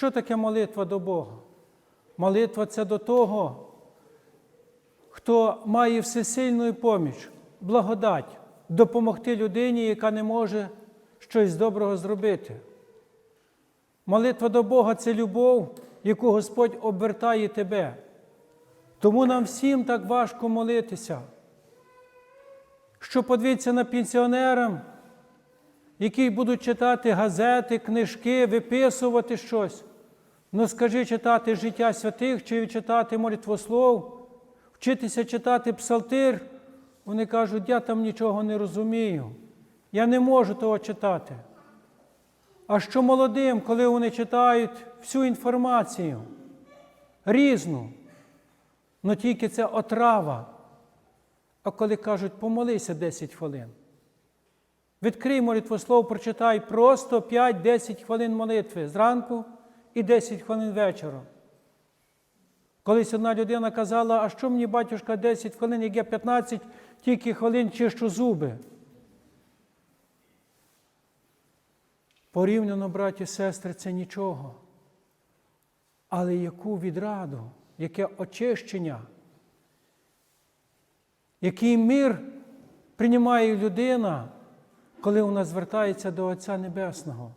Що таке молитва до Бога? Молитва це до того, хто має всесильну поміч, благодать, допомогти людині, яка не може щось доброго зробити. Молитва до Бога це любов, яку Господь обертає тебе. Тому нам всім так важко молитися. Що подивіться на пенсіонерам, які будуть читати газети, книжки, виписувати щось. Ну скажи читати життя святих чи читати молитвослов, вчитися читати псалтир. Вони кажуть, я там нічого не розумію. Я не можу того читати. А що молодим, коли вони читають всю інформацію, різну, ну тільки це отрава. А коли кажуть, помолися 10 хвилин. Відкрий молитвослов, прочитай просто 5-10 хвилин молитви зранку і 10 хвилин вечором. Колись одна людина казала, а що мені, батюшка, 10 хвилин, як я 15 тільки хвилин чищу зуби. Порівняно, браті і сестри, це нічого. Але яку відраду, яке очищення, який мир приймає людина, коли вона звертається до Отця Небесного.